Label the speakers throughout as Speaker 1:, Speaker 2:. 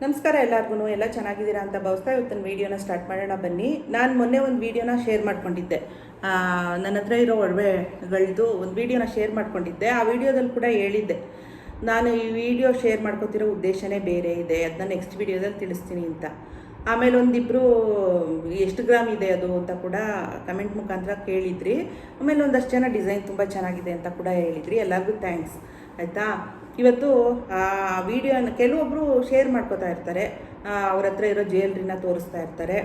Speaker 1: ನಮಸ್ಕಾರ ಎಲ್ಲರಿಗೂ ಎಲ್ಲ ಚೆನ್ನಾಗಿದ್ದೀರಾ ಅಂತ ಭಾವಿಸ್ತಾ ಇವತ್ತಿನ ವೀಡಿಯೋನ ಸ್ಟಾರ್ಟ್ ಮಾಡೋಣ ಬನ್ನಿ. ನಾನು ಮೊನ್ನೆ ಒಂದು ವೀಡಿಯೋನ ಶೇರ್ ಮಾಡ್ಕೊಂಡಿದ್ದೆ. ನನ್ನ ಹತ್ರ ಇರೋ ಒಡವೆಗಳದ್ದು ಒಂದು ವೀಡಿಯೋನ ಶೇರ್ ಮಾಡ್ಕೊಂಡಿದ್ದೆ. ಆ ವಿಡಿಯೋದಲ್ಲಿ ಕೂಡ ಹೇಳಿದ್ದೆ. ನಾನು ಈ ವಿಡಿಯೋ ಶೇರ್ ಮಾಡ್ಕೊತಿರೋ ಉದ್ದೇಶನೇ ಬೇರೆ ಇದೆ. ಅದನ್ನ ನೆಕ್ಸ್ಟ್ ವಿಡಿಯೋದಲ್ಲಿ ತಿಳಿಸ್ತೀನಿ ಅಂತ. ಆಮೇಲೆ ಒಂದಿಬ್ಬರು ಎಷ್ಟು ಗ್ರಾಮ್ ಇದೆ ಅದು? ಅಂತ ಕೂಡ ಕಮೆಂಟ್ ಮುಖಾಂತರ ಕೇಳಿದ್ರಿ. ಆಮೇಲೆ ಒಂದಷ್ಟು ಜನ ಡಿಸೈನ್ ತುಂಬ ಚೆನ್ನಾಗಿದೆ ಅಂತ ಕೂಡ ಹೇಳಿದ್ರಿ. ಎಲ್ಲರಿಗೂ ಥ್ಯಾಂಕ್ಸ್. ಆಯಿತಾ? ಇವತ್ತು, ಆ, ವಿಡಿಯೋನ ಕೆಲವೊಬ್ಬರು ಶೇರ್ ಮಾಡ್ಕೋತಾ ಇರ್ತಾರೆ. ಅವ್ರ ಹತ್ರ ಇರೋ ಜ್ಯುವೆಲ್ರಿನ ತೋರಿಸ್ತಾ ಇರ್ತಾರೆ.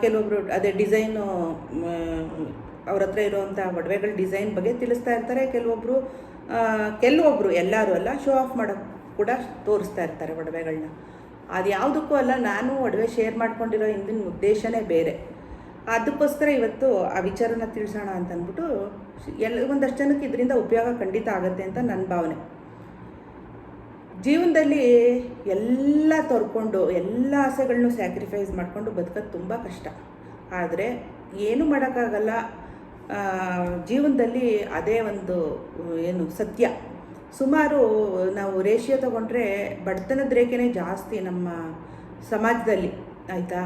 Speaker 1: ಕೆಲವೊಬ್ಬರು ಅದೇ ಡಿಸೈನು ಅವ್ರ ಹತ್ರ ಇರೋವಂಥ ಒಡವೆಗಳ ಡಿಸೈನ್ ಬಗ್ಗೆ ತಿಳಿಸ್ತಾ ಇರ್ತಾರೆ. ಕೆಲವೊಬ್ಬರು ಕೆಲವೊಬ್ಬರು ಎಲ್ಲರೂ ಅಲ್ಲ ಶೋ ಆಫ್ ಮಾಡೋಕ್ಕೆ ಕೂಡ ತೋರಿಸ್ತಾ ಇರ್ತಾರೆ ಒಡವೆಗಳನ್ನ ಅದು ಯಾವುದಕ್ಕೂ ಅಲ್ಲ, ನಾನು ಒಡವೆ ಶೇರ್ ಮಾಡ್ಕೊಂಡಿರೋ ಹಿಂದಿನ ಉದ್ದೇಶನೇ ಬೇರೆ. ಅದಕ್ಕೋಸ್ಕರ ಇವತ್ತು ಆ ವಿಚಾರನ ತಿಳಿಸೋಣ ಅಂತಂದ್ಬಿಟ್ಟು ಎಲ್ಲ, ಒಂದಷ್ಟು ಜನಕ್ಕೆ ಇದರಿಂದ ಉಪಯೋಗ ಖಂಡಿತ ಆಗುತ್ತೆ ಅಂತ ನನ್ನ ಭಾವನೆ. ಜೀವನದಲ್ಲಿ ಎಲ್ಲ ತೊರ್ಕೊಂಡು, ಎಲ್ಲ ಆಸೆಗಳನ್ನೂ ಸ್ಯಾಕ್ರಿಫೈಸ್ ಮಾಡಿಕೊಂಡು ಬದುಕೋದು ತುಂಬ ಕಷ್ಟ. ಆದರೆ ಏನು ಮಾಡೋಕ್ಕಾಗಲ್ಲ. ಜೀವನದಲ್ಲಿ ಅದೇ ಒಂದು, ಏನು ಸತ್ಯ. ಸುಮಾರು ನಾವು ರೇಷಿಯೋ ತಗೊಂಡ್ರೆ ಬಡತನದ ರೇಖೆನೇ ಜಾಸ್ತಿ ನಮ್ಮ ಸಮಾಜದಲ್ಲಿ, ಆಯಿತಾ?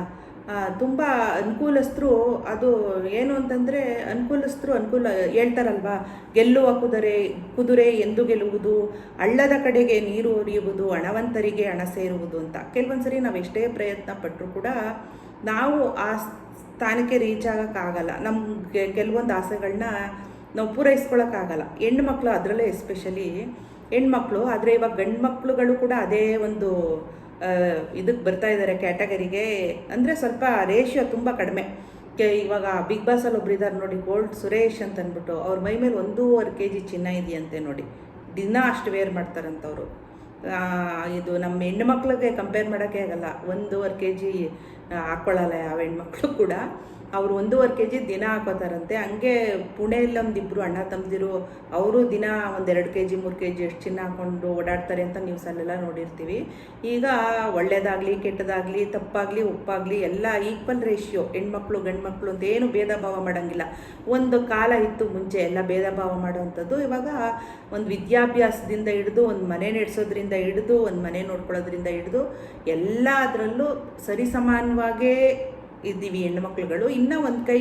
Speaker 1: ತುಂಬ ಅನುಕೂಲಸ್ಥರು ಅದು ಏನು ಅಂತಂದರೆ ಅನುಕೂಲಸ್ಥರು ಅನುಕೂಲ ಹೇಳ್ತಾರಲ್ವಾ? ಗೆಲ್ಲುವ ಕುದುರೆ ಕುದುರೆ ಎಂದು ಗೆಲ್ಲುವುದು, ಹಳ್ಳದ ಕಡೆಗೆ ನೀರು ಒರಿಯುವುದು ಹಣವಂತರಿಗೆ ಹಣ ಸೇರುವುದು ಅಂತ. ಕೆಲವೊಂದು ಸರಿ ನಾವು ಎಷ್ಟೇ ಪ್ರಯತ್ನ ಪಟ್ಟರು ಕೂಡ ನಾವು ಆ ಸ್ಥಾನಕ್ಕೆ ರೀಚ್ ಆಗೋಕ್ಕಾಗಲ್ಲ. ನಮಗೆ ಕೆಲವೊಂದು ಆಸೆಗಳನ್ನ ನಾವು ಪೂರೈಸ್ಕೊಳಕ್ಕಾಗಲ್ಲ. ಹೆಣ್ಮಕ್ಳು ಅದರಲ್ಲೇ ಎಸ್ಪೆಷಲಿ ಹೆಣ್ಮಕ್ಳು, ಆದರೆ ಇವಾಗ ಗಂಡು ಮಕ್ಕಳುಗಳು ಕೂಡ ಅದೇ ಒಂದು ಇದಕ್ಕೆ ಬರ್ತಾ ಇದ್ದಾರೆ ಕ್ಯಾಟಗರಿಗೆ. ಅಂದರೆ ಸ್ವಲ್ಪ ರೇಷಿಯೋ ತುಂಬ ಕಡಿಮೆ. ಕೆ, ಇವಾಗ ಬಿಗ್ ಬಾಸಲ್ಲಿ ಒಬ್ರು ಇದ್ದಾರೆ ನೋಡಿ ಗೋಲ್ಡ್ ಸುರೇಶ್ ಅಂತ ಅಂದ್ಬಿಟ್ಟು, ಅವ್ರ ಮೈ ಮೇಲೆ ಒಂದೂವರೆ ಕೆ ಜಿ ಚಿನ್ನ ಇದೆಯಂತೆ ನೋಡಿ. ದಿನ ಅಷ್ಟು ವೇರ್ ಮಾಡ್ತಾರಂಥವ್ರು ಇದು ನಮ್ಮ ಹೆಣ್ಣು ಮಕ್ಳಿಗೆ ಕಂಪೇರ್ ಮಾಡೋಕ್ಕೆ ಆಗಲ್ಲ. ಒಂದೂವರೆ ಕೆ ಜಿ ಹಾಕ್ಕೊಳ್ಳಲ್ಲ ಯಾವ ಹೆಣ್ಮಕ್ಳು ಕೂಡ. ಅವರು ಒಂದೂವರೆ ಕೆ ಜಿ ದಿನ ಹಾಕೋತಾರಂತೆ. ಹಂಗೆ ಪುಣೆಯಲ್ಲಿ ಒಂದಿಬ್ಬರು ಅಣ್ಣ ತಮ್ಮದಿರು, ಅವರು ದಿನ ಒಂದೆರಡು ಕೆ ಜಿ ಮೂರು ಕೆ ಜಿ ಎಷ್ಟು ಚಿನ್ನ ಹಾಕೊಂಡು ಓಡಾಡ್ತಾರೆ ಅಂತ ನ್ಯೂಸಲ್ಲೆಲ್ಲ ನೋಡಿರ್ತೀವಿ. ಈಗ ಒಳ್ಳೆಯದಾಗಲಿ ಕೆಟ್ಟದಾಗಲಿ, ತಪ್ಪಾಗಲಿ, ಉಪ್ಪಾಗಲಿ ಎಲ್ಲ ಈಕ್ವಲ್ ರೇಷಿಯೋ ಹೆಣ್ಮಕ್ಳು, ಗಂಡ್ಮಕ್ಳು ಅಂತ ಏನು ಭೇದ ಭಾವ ಮಾಡೋಂಗಿಲ್ಲ. ಒಂದು ಕಾಲ ಇತ್ತು ಮುಂಚೆ ಎಲ್ಲ ಭೇದ ಭಾವ ಮಾಡುವಂಥದ್ದು. ಇವಾಗ ಒಂದು ವಿದ್ಯಾಭ್ಯಾಸದಿಂದ ಹಿಡಿದು, ಒಂದು ಮನೆ ನಡೆಸೋದ್ರಿಂದ ಹಿಡಿದು, ಒಂದು ಮನೆ ನೋಡ್ಕೊಳ್ಳೋದ್ರಿಂದ ಹಿಡಿದು ಎಲ್ಲದರಲ್ಲೂ ಸರಿಸಮಾನವಾಗೇ ಇದ್ದೀವಿ ಹೆಣ್ಮಕ್ಳುಗಳು ಇನ್ನೂ ಒಂದು ಕೈ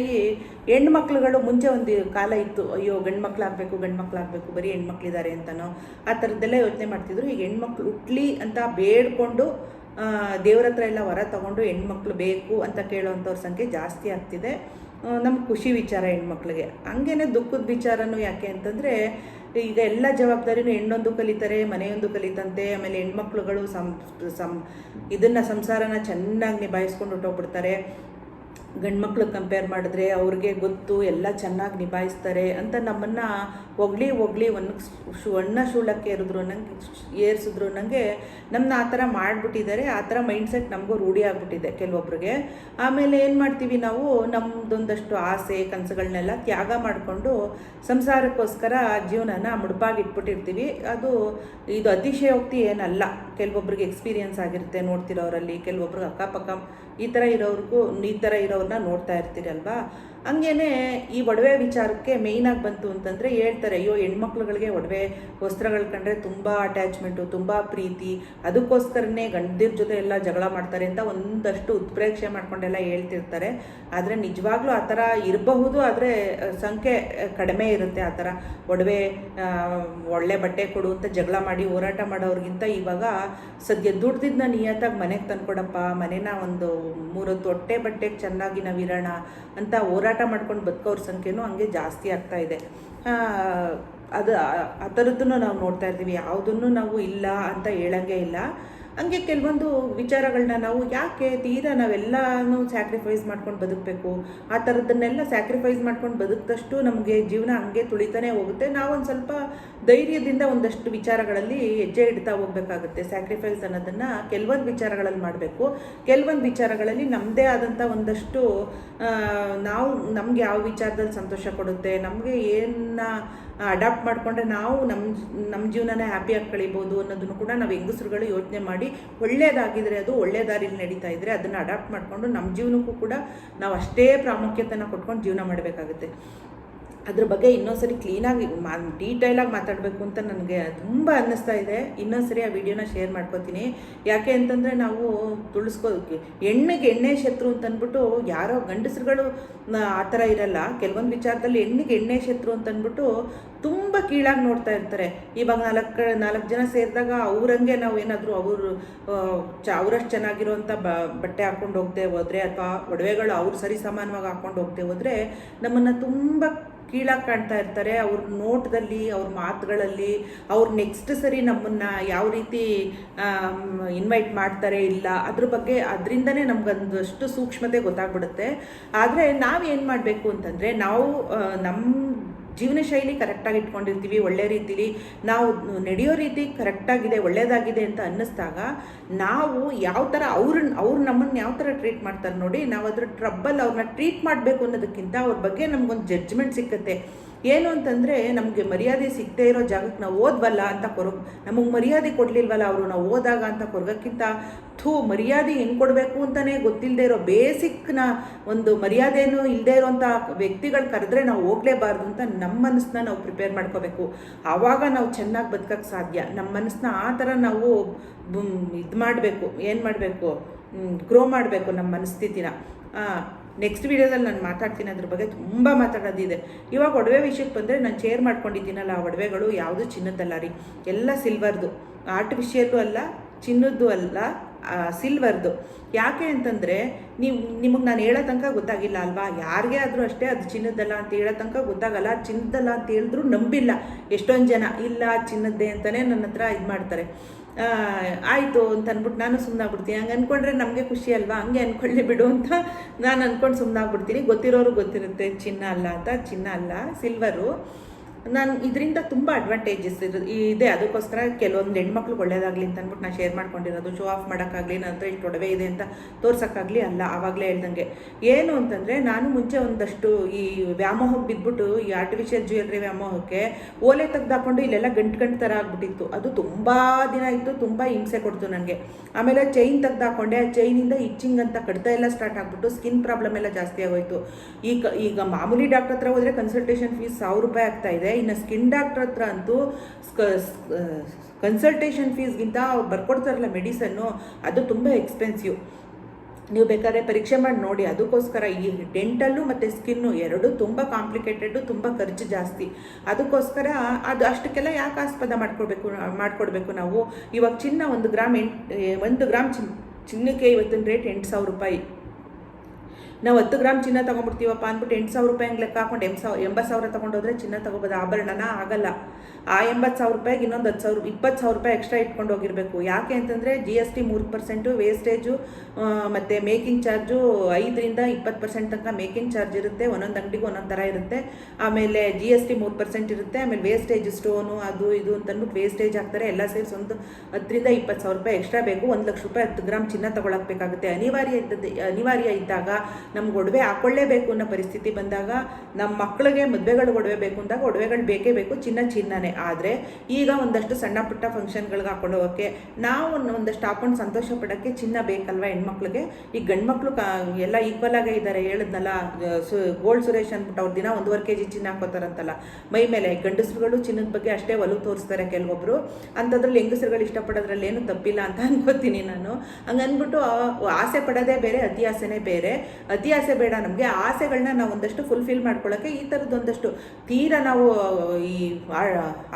Speaker 1: ಹೆಣ್ಮಕ್ಳುಗಳು ಮುಂಚೆ ಒಂದು ಕಾಲ ಇತ್ತು, ಅಯ್ಯೋ ಗಂಡು ಮಕ್ಳು ಆಗಬೇಕು ಗಂಡು ಮಕ್ಳು ಆಗಬೇಕು ಬರೀ ಹೆಣ್ಮಕ್ಳಿದ್ದಾರೆ ಅಂತನೋ? ಆ ಥರದ್ದೆಲ್ಲ ಯೋಚನೆ ಮಾಡ್ತಿದ್ರು. ಈಗ ಹೆಣ್ಮಕ್ಳು ಹುಟ್ಲಿ ಅಂತ ಬೇಡ್ಕೊಂಡು ದೇವ್ರ ಹತ್ರ ಎಲ್ಲ ವರ ತಗೊಂಡು ಹೆಣ್ಮಕ್ಳು ಬೇಕು ಅಂತ ಕೇಳೋವಂಥವ್ರ ಸಂಖ್ಯೆ ಜಾಸ್ತಿ ಆಗ್ತಿದೆ. ನಮ್ಗೆ ಖುಷಿ ವಿಚಾರ ಹೆಣ್ಮಕ್ಳಿಗೆ. ಹಂಗೇನೆ ದುಃಖದ ವಿಚಾರನೂ ಯಾಕೆ ಅಂತಂದರೆ, ಈಗ ಎಲ್ಲ ಜವಾಬ್ದಾರಿನೂ ಹೆಣ್ಣೊಂದು ಕಲಿತಾರೆ, ಮನೆಯೊಂದು ಕಲಿತಂತೆ, ಆಮೇಲೆ ಹೆಣ್ಮಕ್ಳುಗಳು ಸಂ ಸಂ, ಇದನ್ನು, ಸಂಸಾರನ ಚೆನ್ನಾಗಿ ನಿಭಾಯಿಸ್ಕೊಂಡು ಹೊಟ್ಟೋಗ್ಬಿಡ್ತಾರೆ ಗಂಡ್ಮಕ್ಳು ಕಂಪೇರ್ ಮಾಡಿದ್ರೆ ಅವ್ರಿಗೆ ಗೊತ್ತು, ಎಲ್ಲ ಚೆನ್ನಾಗಿ ನಿಭಾಯಿಸ್ತಾರೆ ಅಂತ ನಮ್ಮನ್ನು ಒಗ್ಲಿ ಒಗ್ಲಿ ಒಂದು ಅಣ್ಣ ಶೂಲಕ್ಕೆ ಏರಿದ್ರು ನಂಗೆ ಏರಿಸಿದ್ರು ನನಗೆ ನಮ್ಮನ್ನ ಆ ಥರ ಮಾಡಿಬಿಟ್ಟಿದ್ದಾರೆ. ಆ ಥರ ಮೈಂಡ್ಸೆಟ್ ನಮಗೂ ರೂಢಿ ಆಗಿಬಿಟ್ಟಿದೆ ಕೆಲವೊಬ್ರಿಗೆ. ಆಮೇಲೆ ಏನು ಮಾಡ್ತೀವಿ ನಾವು? ನಮ್ಮದೊಂದಷ್ಟು ಆಸೆ ಕನಸುಗಳನ್ನೆಲ್ಲ ತ್ಯಾಗ ಮಾಡಿಕೊಂಡು ಸಂಸಾರಕ್ಕೋಸ್ಕರ ಜೀವನನ ಮುಡುಪಾಗಿ ಇಟ್ಬಿಟ್ಟಿರ್ತೀವಿ ಅದು, ಇದು ಅತಿಶಯೋಕ್ತಿ ಏನಲ್ಲ. ಕೆಲವೊಬ್ರಿಗೆ ಎಕ್ಸ್ಪೀರಿಯನ್ಸ್ ಆಗಿರುತ್ತೆ ನೋಡ್ತಿರೋರಲ್ಲಿ ಕೆಲವೊಬ್ರಿಗೆ ಅಕ್ಕಪಕ್ಕ ಈ ಥರ ಇರೋರಿಗೂ ಈ ಥರ ಇರೋರನ್ನ ನೋಡ್ತಾ ಇರ್ತೀರಲ್ವಾ? ಹಂಗೇನೆ ಈ ಒಡವೆ ವಿಚಾರಕ್ಕೆ ಮೇಯ್ನಾಗಿ ಬಂತು ಅಂತಂದರೆ ಹೇಳ್ತಾರೆ, ಅಯ್ಯೋ, ಹೆಣ್ಮಕ್ಳುಗಳಿಗೆ ಒಡವೆ ವಸ್ತ್ರಗಳು ಕಂಡ್ರೆ ತುಂಬ ಅಟ್ಯಾಚ್ಮೆಂಟು ತುಂಬ ಪ್ರೀತಿ, ಅದಕ್ಕೋಸ್ಕರನೇ ಗಂಡದಿರ ಜೊತೆ ಎಲ್ಲ ಜಗಳ ಮಾಡ್ತಾರೆ ಅಂತ ಒಂದಷ್ಟು ಉತ್ಪ್ರೇಕ್ಷೆ ಮಾಡ್ಕೊಂಡೆಲ್ಲ ಹೇಳ್ತಿರ್ತಾರೆ. ಆದರೆ ನಿಜವಾಗ್ಲೂ ಆ ಥರ ಇರಬಹುದು, ಆದರೆ ಸಂಖ್ಯೆ ಕಡಿಮೆ ಇರುತ್ತೆ ಆ ಥರ. ಒಡವೆ ಒಳ್ಳೆ ಬಟ್ಟೆ ಕೊಡು ಅಂತ ಜಗಳ ಮಾಡಿ ಹೋರಾಟ ಮಾಡೋರಿಗಿಂತ ಇವಾಗ ಸದ್ಯ ದುಡ್ದಿದ್ದನ್ನ ನಿಯತ್ತಾಗಿ ಮನೆಗೆ ತಂದ್ಕೊಡಪ್ಪ, ಮನೇನ ಒಂದು ಮೂರೊತ್ತು ತೊಟ್ಟೆ ಬಟ್ಟೆಗೆ ಚೆನ್ನಾಗಿ ನಾವು ಅಂತ ಹೋರಾಟ ಮಾಡ್ಕೊಂಡು ಬದುಕೋರ ಸಂಖ್ಯೆನೂ ಹಂಗೆ ಜಾಸ್ತಿ ಆಗ್ತಾ ಇದೆ. ಅದು, ಆ ಥರದ್ದನ್ನು ನಾವು ನೋಡ್ತಾ ಇರ್ತೀವಿ. ಯಾವುದನ್ನು ನಾವು ಇಲ್ಲ ಅಂತ ಹೇಳಂಗೆ ಇಲ್ಲ. ಹಂಗೆ ಕೆಲವೊಂದು ವಿಚಾರಗಳನ್ನ ನಾವು ಯಾಕೆ ತೀರಾ ನಾವೆಲ್ಲನೂ ಸ್ಯಾಕ್ರಿಫೈಸ್ ಮಾಡ್ಕೊಂಡು ಬದುಕಬೇಕು? ಆ ಥರದನ್ನೆಲ್ಲ ಸ್ಯಾಕ್ರಿಫೈಸ್ ಮಾಡ್ಕೊಂಡು ಬದುಕಿದಷ್ಟು ನಮಗೆ ಜೀವನ ಹಂಗೆ ತುಳಿತಾನೆ ಹೋಗುತ್ತೆ. ನಾವೊಂದು ಸ್ವಲ್ಪ ಧೈರ್ಯದಿಂದ ಒಂದಷ್ಟು ವಿಚಾರಗಳಲ್ಲಿ ಹೆಜ್ಜೆ ಇಡ್ತಾ ಹೋಗ್ಬೇಕಾಗುತ್ತೆ. ಸ್ಯಾಕ್ರಿಫೈಸ್ ಅನ್ನೋದನ್ನು ಕೆಲವೊಂದು ವಿಚಾರಗಳಲ್ಲಿ ಮಾಡಬೇಕು. ಕೆಲವೊಂದು ವಿಚಾರಗಳಲ್ಲಿ ನಮ್ಮದೇ ಆದಂಥ ಒಂದಷ್ಟು ನಾವು ನಮ್ಗೆ ಯಾವ ವಿಚಾರದಲ್ಲಿ ಸಂತೋಷ ಕೊಡುತ್ತೆ, ನಮಗೆ ಏನ ಅಡಾಪ್ಟ್ ಮಾಡಿಕೊಂಡ್ರೆ ನಾವು ನಮ್ಮ ನಮ್ಮ ಜೀವನನೇ ಹ್ಯಾಪಿಯಾಗಿ ಕಳಿಬೋದು ಅನ್ನೋದನ್ನು ಕೂಡ ನಾವು ಹೆಂಗಸರುಗಳು ಯೋಚನೆ ಮಾಡಿ ಒಳ್ಳೆಯದಾಗಿದ್ರೆ ಅದು ಒಳ್ಳೆಯ ದಾರಿಲಿ ನಡೀತಾ ಇದ್ದರೆ ಅದನ್ನು ಅಡಾಪ್ಟ್ ಮಾಡಿಕೊಂಡು ನಮ್ಮ ಜೀವನಕ್ಕೂ ಕೂಡ ನಾವು ಅಷ್ಟೇ ಪ್ರಾಮುಖ್ಯತೆನ ಕೊಟ್ಕೊಂಡು ಜೀವನ ಮಾಡಬೇಕಾಗುತ್ತೆ. ಅದ್ರ ಬಗ್ಗೆ ಇನ್ನೊಂದ್ಸರಿ ಕ್ಲೀನಾಗಿ ಮಾ ಡೀಟೇಲಾಗಿ ಮಾತಾಡಬೇಕು ಅಂತ ನನಗೆ ತುಂಬ ಅನ್ನಿಸ್ತಾ ಇದೆ. ಇನ್ನೊಂದ್ಸರಿ ಆ ವಿಡಿಯೋನ ಶೇರ್ ಮಾಡ್ಕೋತೀನಿ. ಯಾಕೆ ಅಂತಂದರೆ ನಾವು ತುಳಿಸ್ಕೋದಕ್ಕೆ ಎಣ್ಣೆಗೆ ಎಣ್ಣೆ ಶತ್ರು ಅಂತ ಅಂದ್ಬಿಟ್ಟು ಯಾರೋ ಗಂಡಸರುಗಳು ಆ ಥರ ಇರಲ್ಲ. ಕೆಲವೊಂದು ವಿಚಾರದಲ್ಲಿ ಹೆಣ್ಣಿಗೆ ಎಣ್ಣೆ ಶತ್ರು ಅಂತ ಅಂದ್ಬಿಟ್ಟು ತುಂಬ ಕೀಳಾಗಿ ನೋಡ್ತಾ ಇರ್ತಾರೆ. ಇವಾಗ ನಾಲ್ಕು ನಾಲ್ಕು ಜನ ಸೇರಿದಾಗ ಅವ್ರಂಗೆ ನಾವು ಏನಾದರೂ ಅವರು ಚ, ಅವರಷ್ಟು ಚೆನ್ನಾಗಿರೋಂಥ ಬ, ಬಟ್ಟೆ ಹಾಕ್ಕೊಂಡು ಹೋಗ್ತೇವೆ ಹೋದರೆ ಅಥವಾ ಒಡವೆಗಳು ಅವ್ರು ಸರಿ ಸಮಾನವಾಗಿ ಹಾಕ್ಕೊಂಡು ಹೋಗ್ತೇ ಹೋದರೆ ನಮ್ಮನ್ನು ತುಂಬ ಕೀಳಾಗಿ ಕಾಣ್ತಾ ಇರ್ತಾರೆ. ಅವ್ರ ನೋಟದಲ್ಲಿ, ಅವ್ರ ಮಾತುಗಳಲ್ಲಿ, ಅವ್ರು ನೆಕ್ಸ್ಟ್ ಸರಿ ನಮ್ಮನ್ನು ಯಾವ ರೀತಿ ಇನ್ವೈಟ್ ಮಾಡ್ತಾರೆ ಇಲ್ಲ ಅದ್ರ ಬಗ್ಗೆ ಅದರಿಂದನೇ ನಮ್ಗೊಂದಷ್ಟು ಸೂಕ್ಷ್ಮತೆ ಗೊತ್ತಾಗ್ಬಿಡುತ್ತೆ. ಆದರೆ ನಾವು ಏನು ಮಾಡಬೇಕು ಅಂತಂದರೆ ನಾವು ನಮ್ಮ ಜೀವನ ಶೈಲಿ ಕರೆಕ್ಟಾಗಿ ಇಟ್ಕೊಂಡಿರ್ತೀವಿ, ಒಳ್ಳೆ ರೀತಿಲಿ ನಾವು ನಡೆಯೋ ರೀತಿ ಕರೆಕ್ಟಾಗಿದೆ ಒಳ್ಳೆಯದಾಗಿದೆ ಅಂತ ಅನ್ನಿಸ್ದಾಗ ನಾವು ಯಾವ ಥರ ಅವ್ರನ್ನ ಅವ್ರು ನಮ್ಮನ್ನು ಯಾವ ಥರ ಟ್ರೀಟ್ ಮಾಡ್ತಾರೆ ನೋಡಿ, ನಾವು ಅದ್ರ ಟ್ರಬ್ಬಲ್ ಅವ್ರನ್ನ ಟ್ರೀಟ್ ಮಾಡಬೇಕು ಅನ್ನೋದಕ್ಕಿಂತ ಅವ್ರ ಬಗ್ಗೆ ನಮಗೊಂದು ಜಡ್ಜ್ಮೆಂಟ್ ಸಿಕ್ಕತ್ತೆ. ಏನು ಅಂತಂದರೆ, ನಮಗೆ ಮರ್ಯಾದೆ ಸಿಗದೇ ಇರೋ ಜಾಗಕ್ಕೆ ನಾವು ಓದ್ವಲ್ಲ ಅಂತ ಕೊರಗ್ ನಮಗೆ ಮರ್ಯಾದೆ ಕೊಡಲಿಲ್ವಲ್ಲ ಅವರು, ನಾವು ಓದಾಗ ಅಂತ ಕೊರಗಕ್ಕಿಂತ ಥೂ, ಮರ್ಯಾದೆ ಹೆಂಗೆ ಕೊಡಬೇಕು ಅಂತಲೇ ಗೊತ್ತಿಲ್ಲದೆ ಇರೋ ಬೇಸಿಕ್ನ ಒಂದು ಮರ್ಯಾದೆನೂ ಇಲ್ಲದೆ ಇರೋಂಥ ವ್ಯಕ್ತಿಗಳು ಕರೆದ್ರೆ ನಾವು ಹೋಗಲೇಬಾರ್ದು ಅಂತ ನಮ್ಮ ಮನಸ್ಸನ್ನ ನಾವು ಪ್ರಿಪೇರ್ ಮಾಡ್ಕೋಬೇಕು. ಆವಾಗ ನಾವು ಚೆನ್ನಾಗಿ ಬದುಕಕ್ಕೆ ಸಾಧ್ಯ. ನಮ್ಮ ಮನಸ್ಸನ್ನ ಆ ಥರ ನಾವು ಇದು ಮಾಡಬೇಕು, ಏನು ಮಾಡಬೇಕು ಗ್ರೋ ಮಾಡಬೇಕು ನಮ್ಮ ಮನಸ್ಥಿತಿನ. ನೆಕ್ಸ್ಟ್ ವೀಡಿಯೋದಲ್ಲಿ ನಾನು ಮಾತಾಡ್ತೀನಿ ಅದ್ರ ಬಗ್ಗೆ ತುಂಬ ಮಾತಾಡೋದಿದೆ. ಇವಾಗ ಒಡವೆ ವಿಷಯಕ್ಕೆ ಬಂದರೆ ನಾನು ಚೇರ್ ಮಾಡ್ಕೊಂಡಿದ್ದೀನಲ್ಲ ಆ ಒಡವೆಗಳು ಯಾವುದು ಚಿನ್ನದ್ದಲ್ಲ ರೀ. ಎಲ್ಲ ಸಿಲ್ವರ್ದು ಆರ್ಟಿಫಿಷಿಯಲ್ಲು ಅಲ್ಲ, ಚಿನ್ನದ್ದು ಅಲ್ಲ ಸಿಲ್ವರ್ದು ಯಾಕೆ ಅಂತಂದರೆ, ನೀವು, ನಿಮಗೆ ನಾನು ಹೇಳೋ ತನಕ ಗೊತ್ತಾಗಿಲ್ಲ ಅಲ್ವಾ? ಯಾರಿಗೇ ಆದರೂ ಅಷ್ಟೇ ಅದು ಚಿನ್ನದ್ದಲ್ಲ ಅಂತ ಹೇಳೋ ತನಕ ಗೊತ್ತಾಗಲ್ಲ. ಚಿನ್ನದ್ದಲ್ಲ ಅಂತ ಹೇಳಿದ್ರು ನಂಬಿಲ್ಲ. ಎಷ್ಟೊಂದು ಜನ, ಇಲ್ಲ, ಚಿನ್ನದ್ದೇ ಅಂತಲೇ ನನ್ನ ಹತ್ರ ಇದು ಮಾಡ್ತಾರೆ. ಆಯಿತು ಅಂತ ಅಂದ್ಬಿಟ್ಟು ನಾನು ಸುಮ್ಮನಾಗ್ಬಿಡ್ತೀನಿ ಹಂಗೆ ಅಂದ್ಕೊಂಡ್ರೆ ನಮಗೆ ಖುಷಿ ಅಲ್ವಾ? ಹಂಗೆ ಅಂದ್ಕೊಳ್ಳಿ ಬಿಡು ಅಂತ ನಾನು ಅಂದ್ಕೊಂಡು ಸುಮ್ಮನಾಗ್ಬಿಡ್ತೀನಿ ಗೊತ್ತಿರೋರು ಗೊತ್ತಿರುತ್ತೆ, ಚಿನ್ನ ಅಲ್ಲ ಅಂತ. ಚಿನ್ನ ಅಲ್ಲ ಸಿಲ್ವರು ನಾನು ಇದರಿಂದ ತುಂಬ ಅಡ್ವಾಂಟೇಜಸ್ ಇದೆ ಅದಕ್ಕೋಸ್ಕರ ಕೆಲವೊಂದು ಹೆಣ್ಮಕ್ಳು ಒಳ್ಳೇದಾಗಲಿ ಅಂತ ಅಂದ್ಬಿಟ್ಟು ನಾನು ಶೇರ್ ಮಾಡ್ಕೊಂಡಿರೋದು. ಶೋ ಆಫ್ ಮಾಡೋಕ್ಕಾಗಲಿ ನನ್ನ ಹತ್ರ ಇಷ್ಟು ಒಡವೆ ಇದೆ ಅಂತ ತೋರ್ಸೋಕ್ಕಾಗಲಿ ಅಲ್ಲ, ಆವಾಗಲೇ ಹೇಳ್ದಂಗೆ. ಏನು ಅಂತಂದರೆ, ನಾನು ಮುಂಚೆ ಒಂದಷ್ಟು ಈ ವ್ಯಾಮೋಹಕ್ಕೆ ಬಿದ್ದುಬಿಟ್ಟು ಈ ಆರ್ಟಿಫಿಷಿಯಲ್ ಜ್ಯುವೆಲ್ರಿ ವ್ಯಾಮೋಹಕ್ಕೆ ಓಲೆ ತೆಗ್ದಾಕೊಂಡು ಇಲ್ಲೆಲ್ಲ ಗಂಟು ಗಂಟು ಥರ ಆಗ್ಬಿಟ್ಟಿತ್ತು. ಅದು ತುಂಬ ದಿನ ಇತ್ತು ತುಂಬ ಹಿಂಸೆ ಕೊಡ್ತು ನನಗೆ. ಆಮೇಲೆ ಚೈನ್ ತೆಗ್ದಾಕೊಂಡೆ, ಆ ಚೈನಿಂದ ಇಚ್ಚಿಂಗ್ ಅಂತ ಕಡ್ತಾ ಎಲ್ಲ ಸ್ಟಾರ್ಟ್ ಆಗಿಬಿಟ್ಟು ಸ್ಕಿನ್ ಪ್ರಾಬ್ಲಮ್ ಎಲ್ಲ ಜಾಸ್ತಿ ಆಗೋಯಿತು. ಈಗ ಈಗ ಮಾಮೂಲಿ ಡಾಕ್ಟರ್ ಹತ್ರ ಹೋದರೆ ಕನ್ಸಲ್ಟೇಷನ್ ಫೀಸ್ ಸಾವಿರ ರೂಪಾಯಿ ಆಗ್ತಾ ಇದೆ. ಇನ್ನು ಸ್ಕಿನ್ ಡಾಕ್ಟರ್ ಹತ್ರ ಅಂತೂ ಕನ್ಸಲ್ಟೇಷನ್ ಫೀಸ್ಗಿಂತ ಅವ್ರು ಬರ್ಕೊಡ್ತಾರಲ್ಲ ಮೆಡಿಸನ್ನು ಅದು ತುಂಬ ಎಕ್ಸ್ಪೆನ್ಸಿವ್ ನೀವು ಬೇಕಾದ್ರೆ ಪರೀಕ್ಷೆ ಮಾಡಿ ನೋಡಿ, ಅದಕ್ಕೋಸ್ಕರ ಈ ಡೆಂಟಲ್ಲು ಮತ್ತು ಸ್ಕಿನ್ನು ಎರಡೂ ತುಂಬ ಕಾಂಪ್ಲಿಕೇಟೆಡು ತುಂಬ ಖರ್ಚು ಜಾಸ್ತಿ. ಅದಕ್ಕೋಸ್ಕರ ಅದು ಅಷ್ಟಕ್ಕೆಲ್ಲ ಯಾಕೆ ಆಸ್ಪದ ಮಾಡ್ಕೊಡ್ಬೇಕು, ಮಾಡಿಕೊಡ್ಬೇಕು ನಾವು? ಇವಾಗ ಚಿನ್ನ ಒಂದು ಗ್ರಾಮ್ ಎಂಟು ಒಂದು ಗ್ರಾಮ್ ಚಿನ್ ಚಿನ್ನಕ್ಕೆ ಇವತ್ತಿನ ರೇಟ್ ಎಂಟು ಸಾವಿರ ರೂಪಾಯಿ. ನಾವು ಹತ್ತು ಗ್ರಾಮ್ ಚಿನ್ನ ತೊಗೊಂಡ್ಬಿಡ್ತೀವಪ್ಪ ಅಂದ್ಬಿಟ್ಟು ಎಂಟು ಸಾವಿರ ರೂಪಾಯಿ ಲೆಕ್ಕ ಹಾಕೊಂಡು ಎಂಟು ಸಾವಿರ ಎಂಬತ್ತು ಸಾವಿರ ತಗೊಂಡೋದ್ರೆ ಚಿನ್ನ ತಗೋಬೋದು. ಆಭರಣನ ಆಗಲ್ಲ. ಆ ಎಂಬತ್ತು ಸಾವಿರ ರೂಪಾಯಿಗೆ ಇನ್ನೊಂದು ಹತ್ತು ಸಾವಿರ ಇಪ್ಪತ್ತು ಸಾವಿರ ರೂಪಾಯಿ ಎಕ್ಸ್ಟ್ರಾ ಇಟ್ಕೊಂಡು ಹೋಗಿರಬೇಕು. ಯಾಕೆ ಅಂತಂದರೆ ಜಿ ಎಸ್ ಟಿ ಮೂರು ಪರ್ಸೆಂಟು ವೇಸ್ಟೇಜು ಮತ್ತು ಮೇಕಿಂಗ್ ಚಾರ್ಜು ಐದರಿಂದ ಇಪ್ಪತ್ತು ಪರ್ಸೆಂಟ್ ತನಕ ಮೇಕಿಂಗ್ ಚಾರ್ಜ್ ಇರುತ್ತೆ. ಒಂದೊಂದು ಅಂಗಡಿಗೂ ಒಂದೊಂದು ಥರ ಇರುತ್ತೆ. ಆಮೇಲೆ ಜಿ ಎಸ್ ಟಿ ಮೂರು ಪರ್ಸೆಂಟ್ ಇರುತ್ತೆ. ಆಮೇಲೆ ವೇಸ್ಟೇಜ್ ಸ್ಟೋನು ಅದು ಇದು ಅಂತಂದ್ಬಿಟ್ಟು ವೇಸ್ಟೇಜ್ ಹಾಕ್ತಾರೆ. ಎಲ್ಲ ಸೇರಿಸಿ ಒಂದು ಹತ್ತರಿಂದ ಇಪ್ಪತ್ತು ಸಾವಿರ ರೂಪಾಯಿ ಎಕ್ಸ್ಟ್ರಾ ಬೇಕು. ಒಂದು ಲಕ್ಷ ರೂಪಾಯಿ ಹತ್ತು ಗ್ರಾಮ್ ಚಿನ್ನ ತಗೊಳಕ್ಬೇಕಾಗುತ್ತೆ ಅನಿವಾರ್ಯ ಇದ್ದದ್ದು ಅನಿವಾರ್ಯ ಇದ್ದಾಗ ನಮ್ಗೆ ಒಡವೆ ಹಾಕೊಳ್ಳೇಬೇಕು ಅನ್ನೋ ಪರಿಸ್ಥಿತಿ ಬಂದಾಗ ನಮ್ಮ ಮಕ್ಕಳಿಗೆ ಮದುವೆಗಳು ಒಡವೆ ಬೇಕು ಅಂದಾಗ ಒಡವೆಗಳು ಬೇಕೇ ಬೇಕು, ಚಿನ್ನ ಚಿನ್ನನೇ. ಆದರೆ ಈಗ ಒಂದಷ್ಟು ಸಣ್ಣ ಪುಟ್ಟ ಫಂಕ್ಷನ್ಗಳಿಗೆ ಹಾಕೊಂಡು ಹೋಗೋಕ್ಕೆ ನಾವು ಒಂದು- ಒಂದಷ್ಟು ಹಾಕೊಂಡು ಸಂತೋಷ ಪಡೋಕ್ಕೆ ಚಿನ್ನ ಬೇಕಲ್ವಾ ಹೆಣ್ಮಕ್ಳಿಗೆ? ಈ ಗಂಡ್ಮಕ್ಳು ಕ ಎಲ್ಲ ಈಕ್ವಲ್ ಆಗೇ ಇದ್ದಾರೆ ಹೇಳಿದ್ನಲ್ಲ ಸು ಗೋಲ್ಡ್ ಸುರೇಶ್ ಅಂದ್ಬಿಟ್ಟು ಅವ್ರು ದಿನ ಒಂದೂವರೆ ಕೆ ಜಿ ಚಿನ್ನ ಹಾಕೋತಾರಂತಲ್ಲ. ಮೈ ಮೇಲೆ ಗಂಡಸರುಗಳು ಚಿನ್ನದ ಬಗ್ಗೆ ಅಷ್ಟೇ ಒಲವು ತೋರಿಸ್ತಾರೆ ಕೆಲವೊಬ್ಬರು ಅಂಥದ್ರಲ್ಲಿ ಹೆಂಗಸರುಗಳು ಇಷ್ಟಪಡೋದ್ರಲ್ಲಿ ಏನು ತಪ್ಪಿಲ್ಲ ಅಂತ ಅನ್ಕೋತೀನಿ ನಾನು. ಹಂಗೆ ಅಂದ್ಬಿಟ್ಟು ಆ- ಆಸೆ ಪಡೋದೇ ಬೇರೆ, ಅತಿ ಆಸೆನೇ ಬೇರೆ. ಆಸೆ ಬೇಡ. ನಮಗೆ ಆಸೆಗಳನ್ನ ನಾವು ಒಂದಷ್ಟು ಫುಲ್ಫಿಲ್ ಮಾಡ್ಕೊಳ್ಳೋಕ್ಕೆ ಈ ಥರದ್ದು ಒಂದಷ್ಟು ತೀರಾ ನಾವು, ಈ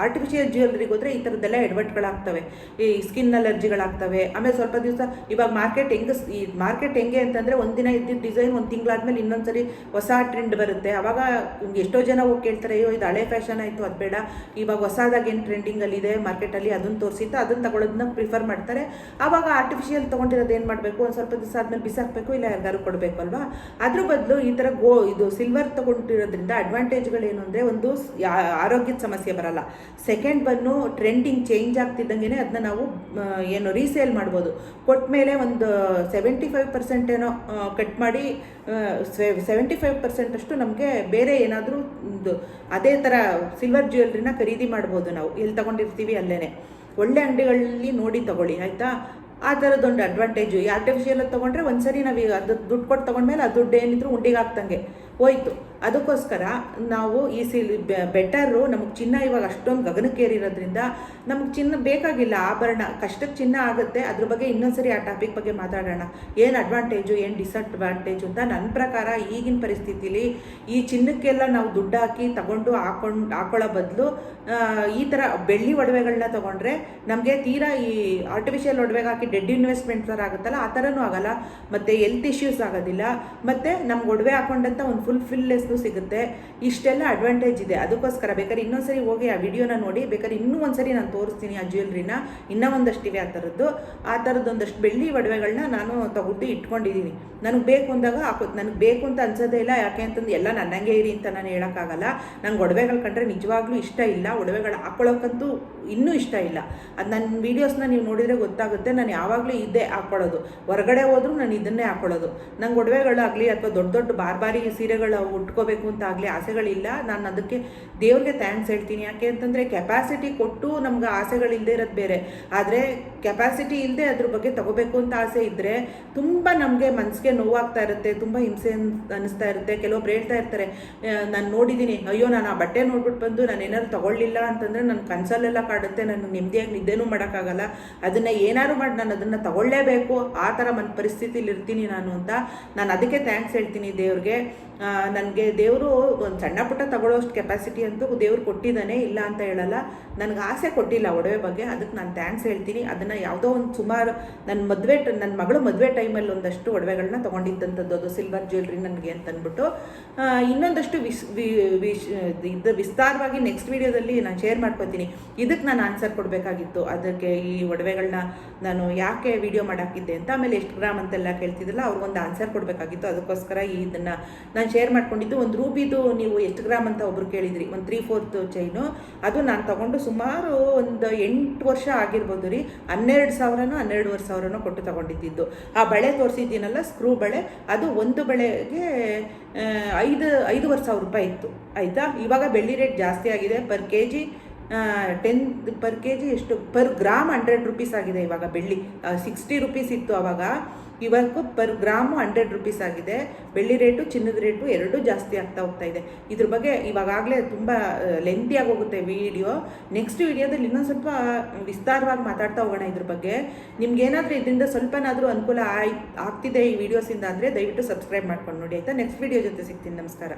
Speaker 1: ಆರ್ಟಿಫಿಷಿಯಲ್ ಜ್ಯುವೆಲ್ರಿಗೆ ಹೋದರೆ ಈ ಥರದ್ದೆಲ್ಲ ಎಡವಟ್ಗಳಾಗ್ತವೆ ಈ ಸ್ಕಿನ್ ಅಲರ್ಜಿಗಳಾಗ್ತವೆ ಆಮೇಲೆ ಸ್ವಲ್ಪ ದಿವಸ ಇವಾಗ ಮಾರ್ಕೆಟ್ ಹೆಂಗೆ ಈ ಮಾರ್ಕೆಟ್ ಹೆಂಗೆ ಅಂತಂದರೆ ಒಂದಿನ ಇದ್ದಿದ್ದ ಡಿಸೈನ್ ಒಂದು ತಿಂಗಳಾದ್ಮೇಲೆ ಇನ್ನೊಂದ್ಸರಿ ಹೊಸ ಟ್ರೆಂಡ್ ಬರುತ್ತೆ. ಆವಾಗ ಎಷ್ಟೋ ಜನ ಹೋಗಿ ಕೇಳ್ತಾರೆ, ಅಯ್ಯೋ, ಇದು ಹಳೆ ಫ್ಯಾಷನ್ ಆಯಿತು, ಅದು ಬೇಡ. ಇವಾಗ ಹೊಸದಾಗಿ ಏನು ಟ್ರೆಂಡಿಂಗಲ್ಲಿದೆ ಮಾರ್ಕೆಟಲ್ಲಿ ಅದನ್ನು ತೋರಿಸಿತ್ತು ಅದನ್ನು ತಗೊಳ್ಳೋದನ್ನ ಪ್ರಿಫರ್ ಮಾಡ್ತಾರೆ. ಆವಾಗ ಆರ್ಟಿಫಿಷಿಯಲ್ ತೊಗೊಂಡಿರೋದು ಏನು ಮಾಡಬೇಕು? ಒಂದು ಸ್ವಲ್ಪ ದಿವಸ ಆದಮೇಲೆ ಬಿಸಾಕಬೇಕು, ಇಲ್ಲ ಯಾರಿಗಾರು ಕೊಡಬೇಕು ಅಲ್ವಾ? ಅದ್ರ ಬದಲು ಈ ಥರ ಗೋ, ಇದು ಸಿಲ್ವರ್ ತೊಗೊಂಡಿರೋದ್ರಿಂದ ಅಡ್ವಾಂಟೇಜ್ಗಳೇನು ಅಂದರೆ ಒಂದು ಆರೋಗ್ಯದ ಸಮಸ್ಯೆ ಬರಲ್ಲ. ಸೆಕೆಂಡ್ ಬನ್ನು ಟ್ರೆಂಡಿಂಗ್ ಚೇಂಜ್ ಆಗ್ತಿದ್ದಂಗೆ ಅದನ್ನ ನಾವು ಏನು ರೀಸೇಲ್ ಮಾಡ್ಬೋದು. ಕೊಟ್ಟ ಮೇಲೆ ಒಂದು ಸೆವೆಂಟಿ ಫೈವ್ ಪರ್ಸೆಂಟ್ ಏನೋ ಕಟ್ ಮಾಡಿ ಸೆವೆಂಟಿ ಫೈವ್ ಪರ್ಸೆಂಟ್ ಅಷ್ಟು ನಮಗೆ ಬೇರೆ ಏನಾದರೂ ಅದೇ ಥರ ಸಿಲ್ವರ್ ಜ್ಯುವೆಲ್ರಿನ ಖರೀದಿ ಮಾಡ್ಬೋದು ನಾವು. ಎಲ್ಲಿ ತಗೊಂಡಿರ್ತೀವಿ ಅಲ್ಲೇ ಒಳ್ಳೆ ಅಂಗಡಿಗಳಲ್ಲಿ ನೋಡಿ ತಗೊಳ್ಳಿ, ಆಯಿತಾ? ಆ ಥರದ್ದೊಂದು ಅಡ್ವಾಂಟೇಜು ಈ ಆರ್ಟಿಫಿಷಿಯಲ್ ತೊಗೊಂಡ್ರೆ ಒಂದ್ಸರಿ ನಾವು ಈಗ ಅದು ದುಡ್ಡು ಕೊಟ್ಟು ತೊಗೊಂಡ್ಮೇಲೆ ಆ ದುಡ್ಡು ಏನಿದ್ರು ಉಂಡಿಗೆ ಹಾಕ್ದಂಗೆ ಹೋಯ್ತು. ಅದಕ್ಕೋಸ್ಕರ ನಾವು ಈ ಸಿಲ್ ಬೆಟರು ನಮಗೆ ಚಿನ್ನ ಇವಾಗ ಅಷ್ಟೊಂದು ಗಗನಕ್ಕೇರಿರೋದ್ರಿಂದ ನಮಗೆ ಚಿನ್ನ ಬೇಕಾಗಿಲ್ಲ, ಆಭರಣ ಕಷ್ಟಕ್ಕೆ ಚಿನ್ನ ಆಗುತ್ತೆ, ಅದ್ರ ಬಗ್ಗೆ ಇನ್ನೊಂದ್ಸರಿ ಆ ಟಾಪಿಕ್ ಬಗ್ಗೆ ಮಾತಾಡೋಣ. ಏನು ಅಡ್ವಾಂಟೇಜು ಏನು ಡಿಸಡ್ವಾಂಟೇಜು ಅಂತ ನನ್ನ ಪ್ರಕಾರ ಈಗಿನ ಪರಿಸ್ಥಿತಿಲಿ ಈ ಚಿನ್ನಕ್ಕೆಲ್ಲ ನಾವು ದುಡ್ಡು ಹಾಕಿ ತಗೊಂಡು ಹಾಕೊಂಡು, ಹಾಕೊಳ್ಳೋ ಬದಲು ಈ ಥರ ಬೆಳ್ಳಿ ಒಡವೆಗಳನ್ನ ತೊಗೊಂಡ್ರೆ ನಮಗೆ ತೀರಾ ಈ ಆರ್ಟಿಫಿಷಿಯಲ್ ಒಡವೆಗೆ ಹಾಕಿ ಡೆಡ್ ಇನ್ವೆಸ್ಟ್ಮೆಂಟ್ ಥರ ಆಗುತ್ತಲ್ಲ, ಆ ಥರನೂ ಆಗಲ್ಲ. ಮತ್ತು ಹೆಲ್ತ್ ಇಶ್ಯೂಸ್ ಆಗೋದಿಲ್ಲ. ಮತ್ತು ನಮ್ಗೆ ಒಡವೆ ಹಾಕೊಂಡಂತ ಒಂದು ಫುಲ್ ಫಿಲ್ನೆಸ್ನು ಸಿಗುತ್ತೆ. ಇಷ್ಟೆಲ್ಲ ಅಡ್ವಾಂಟೇಜ್ ಇದೆ. ಅದಕ್ಕೋಸ್ಕರ ಬೇಕಾದ್ರೆ ಇನ್ನೊಂದ್ಸರಿ ಹೋಗಿ ಆ ವಿಡಿಯೋನ ನೋಡಿ. ಬೇಕಾದ್ರೆ ಇನ್ನೂ ಒಂದ್ಸರಿ ನಾನು ತೋರಿಸ್ತೀನಿ ಆ ಜ್ಯುವೆಲ್ರಿನ ಇನ್ನೂ ಒಂದಷ್ಟಿವೆ ಆ ಥರದ್ದು. ಆ ಥರದ್ದು ಒಂದಷ್ಟು ಬೆಳ್ಳಿ ಒಡವೆಗಳನ್ನ ನಾನು ತಗೊಂಡು ಇಟ್ಕೊಂಡಿದ್ದೀನಿ. ನನಗೆ ಬೇಕು ಅಂದಾಗ ಹಾಕೋ ನನಗೆ ಬೇಕು ಅಂತ ಅನ್ಸೋದೇ ಇಲ್ಲ. ಯಾಕೆ ಅಂತಂದು ಎಲ್ಲ ನನ್ನಂಗೆ ಇರಿ ಅಂತ ನಾನು ಹೇಳೋಕ್ಕಾಗಲ್ಲ. ನಂಗೆ ಒಡವೆಗಳು ಕಂಡ್ರೆ ನಿಜವಾಗ್ಲೂ ಇಷ್ಟ ಇಲ್ಲ. ಒಡವೆಗಳು ಹಾಕೊಳ್ಳೋಕ್ಕಂತೂ ಇನ್ನೂ ಇಷ್ಟ ಇಲ್ಲ. ಅದು ನನ್ನ ವೀಡಿಯೋಸ್ನ ನೀವು ನೋಡಿದರೆ ಗೊತ್ತಾಗುತ್ತೆ. ನಾನು ಯಾವಾಗಲೂ ಇದೇ ಹಾಕ್ಕೊಳ್ಳೋದು ಹೊರಗಡೆ ಹೋದರೂ ನಾನು ಇದನ್ನೇ ಹಾಕ್ಕೊಳ್ಳೋದು ನಂಗೆ ಒಡವೆಗಳಾಗಲಿ ಅಥವಾ ದೊಡ್ಡ ದೊಡ್ಡ ಬಾರ್ಬಾರಿ ಸೀರೆಗಳು ಉಟ್ಕೋಬೇಕು ಅಂತ ಆಗಲಿ ಆಸೆಗಳಿಲ್ಲ. ನಾನು ಅದಕ್ಕೆ ದೇವ್ರಿಗೆ ಥ್ಯಾಂಕ್ಸ್ ಹೇಳ್ತೀನಿ. ಯಾಕೆ ಅಂತಂದರೆ ಕೆಪಾಸಿಟಿ ಕೊಟ್ಟು ನಮ್ಗೆ ಆಸೆಗಳಿಲ್ಲದೆ ಇರೋದು ಬೇರೆ. ಆದರೆ ಕೆಪಾಸಿಟಿ ಇಲ್ಲದೆ ಅದ್ರ ಬಗ್ಗೆ ತಗೋಬೇಕು ಅಂತ ಆಸೆ ಇದ್ದರೆ ತುಂಬ ನಮಗೆ ಮನಸ್ಸಿಗೆ ನೋವಾಗ್ತಾ ಇರುತ್ತೆ, ತುಂಬ ಹಿಂಸೆ ಅನ್- ಅನ್ನಿಸ್ತಾ ಇರುತ್ತೆ. ಕೆಲವೊಬ್ರು ಹೇಳ್ತಾ ಇರ್ತಾರೆ ನಾನು ನೋಡಿದ್ದೀನಿ ಅಯ್ಯೋ, ನಾನು ಆ ಬಟ್ಟೆ ನೋಡ್ಬಿಟ್ಟು ಬಂದು ನಾನು ಏನಾದ್ರು ತಗೊಳ್ಳಿಲ್ಲ ಅಂತಂದರೆ ನನ್ನ ಕನಸಲ್ಲೆಲ್ಲ ಕಾಡುತ್ತೆ. ನಾನು ನೆಮ್ಮದಿಯಾಗಿ ನಿದ್ದೆನೂ ಮಾಡೋಕ್ಕಾಗಲ್ಲ. ಅದನ್ನು ಏನಾದ್ರು ಮಾಡಿ, ನಾನು ಅದನ್ನು ತಗೊಳ್ಳೇಬೇಕು. ಆ ಥರ ಮನ್ ಪರಿಸ್ಥಿತಿಲಿ ಇರ್ತೀನಿ ನಾನು ಅಂತ ನಾನು ಅದಕ್ಕೆ ಥ್ಯಾಂಕ್ಸ್ ಹೇಳ್ತೀನಿ ದೇವ್ರಿಗೆ. ನನಗೆ ದೇವರು ಒಂದು ಸಣ್ಣ ಪುಟ್ಟ ತಗೊಳ್ಳೋಷ್ಟು ಕೆಪಾಸಿಟಿ ಅಂತೂ ದೇವ್ರು ಕೊಟ್ಟಿದ್ದಾನೆ, ಇಲ್ಲ ಅಂತ ಹೇಳಲ್ಲ. ನನಗೆ ಆಸೆ ಕೊಟ್ಟಿಲ್ಲ ಒಡವೆ ಬಗ್ಗೆ ಅದಕ್ಕೆ ನಾನು ಥ್ಯಾಂಕ್ಸ್ ಹೇಳ್ತೀನಿ. ಅದನ್ನು ಯಾವುದೋ ಒಂದು ಸುಮಾರು ನನ್ನ ಮದುವೆ ನನ್ನ ಮಗಳು ಮದುವೆ ಟೈಮಲ್ಲಿ ಒಂದಷ್ಟು ಒಡವೆಗಳನ್ನ ತೊಗೊಂಡಿದ್ದಂಥದ್ದು, ಅದು ಸಿಲ್ವರ್ ಜ್ಯುವೆಲ್ರಿ ನನಗೆ ಅಂತ ಅಂದ್ಬಿಟ್ಟು ಇನ್ನೊಂದಷ್ಟು ವಿಸ್, ವಿ- ವಿಶ್, ಇದು ವಿಸ್ತಾರವಾಗಿ ನೆಕ್ಸ್ಟ್ ವೀಡಿಯೋದಲ್ಲಿ ನಾನು ಶೇರ್ ಮಾಡ್ಕೊತೀನಿ. ಇದಕ್ಕೆ ನಾನು ಆನ್ಸರ್ ಕೊಡಬೇಕಾಗಿತ್ತು. ಅದಕ್ಕೆ ಈ ಒಡವೆಗಳನ್ನ ನಾನು ಯಾಕೆ ವಿಡಿಯೋ ಮಾಡಾಕಿದ್ದೆ ಅಂತ, ಆಮೇಲೆ ಎಷ್ಟು ಗ್ರಾಮ್ ಅಂತೆಲ್ಲ ಕೇಳ್ತಿದ್ರಲ್ಲ, ಅವ್ರಿಗೊಂದು ಆನ್ಸರ್ ಕೊಡಬೇಕಾಗಿತ್ತು. ಅದಕ್ಕೋಸ್ಕರ ಈ ಇದನ್ನು ನಾನು ಶೇರ್ ಮಾಡ್ಕೊಂಡಿದ್ದು ಒಂದು ರೂಬಿದು ನೀವು ಎಷ್ಟು ಗ್ರಾಮ್ ಅಂತ ಒಬ್ರು ಕೇಳಿದ್ರಿ, ಒಂದು ತ್ರೀ ಫೋರ್ತ್ ಚೈನು ಅದು ನಾನು ತಗೊಂಡು ಸುಮಾರು ಒಂದು ಎಂಟು ವರ್ಷ ಆಗಿರ್ಬೋದು ರೀ, ಹನ್ನೆರಡು ಸಾವಿರನೋ, ಹನ್ನೆರಡುವರೆ ಸಾವಿರನೋ ಕೊಟ್ಟು ತಗೊಂಡಿದ್ದಿದ್ದು. ಆ ಬಳೆ ತೋರಿಸಿದ್ದೀನಲ್ಲ ಸ್ಕ್ರೂ ಬಳೆ, ಅದು ಒಂದು ಬಳೆಗೆ ಐದು, ಐದೂವರೆ ಸಾವಿರ ರೂಪಾಯಿ ಇತ್ತು. ಆಯಿತಾ? ಇವಾಗ ಬೆಳ್ಳಿ ರೇಟ್ ಜಾಸ್ತಿ ಆಗಿದೆ per K G ten per K G ಎಷ್ಟು? ಪರ್ ಗ್ರಾಮ್ ಹಂಡ್ರೆಡ್ ರುಪೀಸ್ ಆಗಿದೆ ಇವಾಗ ಬೆಳ್ಳಿ. ಸಿಕ್ಸ್ಟಿ ರುಪೀಸ್ ಇತ್ತು ಆವಾಗ ಇವಾಗ ಪರ್ ಗ್ರಾಮು ಹಂಡ್ರೆಡ್ ರುಪೀಸ್ ಆಗಿದೆ. ಬೆಳ್ಳಿ ರೇಟು ಚಿನ್ನದ ರೇಟು ಎರಡೂ ಜಾಸ್ತಿ ಆಗ್ತಾ ಹೋಗ್ತಾ ಇದೆ. ಇದ್ರ ಬಗ್ಗೆ ಇವಾಗಲೇ ತುಂಬ ಲೆಂತಿಯಾಗಿ ಹೋಗುತ್ತೆ ವಿಡಿಯೋ ನೆಕ್ಸ್ಟ್ ವಿಡಿಯೋದಲ್ಲಿ ಇನ್ನೊಂದು ಸ್ವಲ್ಪ ವಿಸ್ತಾರವಾಗಿ ಮಾತಾಡ್ತಾ ಹೋಗೋಣ ಇದ್ರ ಬಗ್ಗೆ. ನಿಮ್ಗೇನಾದರೂ ಇದರಿಂದ ಸ್ವಲ್ಪನಾದರೂ ಅನುಕೂಲ ಆಗ್ತಿದೆ ಈ ವಿಡಿಯೋಸಿಂದ ಅಂದರೆ ದಯವಿಟ್ಟು ಸಬ್ಸ್ಕ್ರೈಬ್ ಮಾಡ್ಕೊಂಡು ನೋಡಿ ಆಯಿತಾ? ನೆಕ್ಸ್ಟ್ ವಿಡಿಯೋ ಜೊತೆ ಸಿಗ್ತೀನಿ. ನಮಸ್ಕಾರ.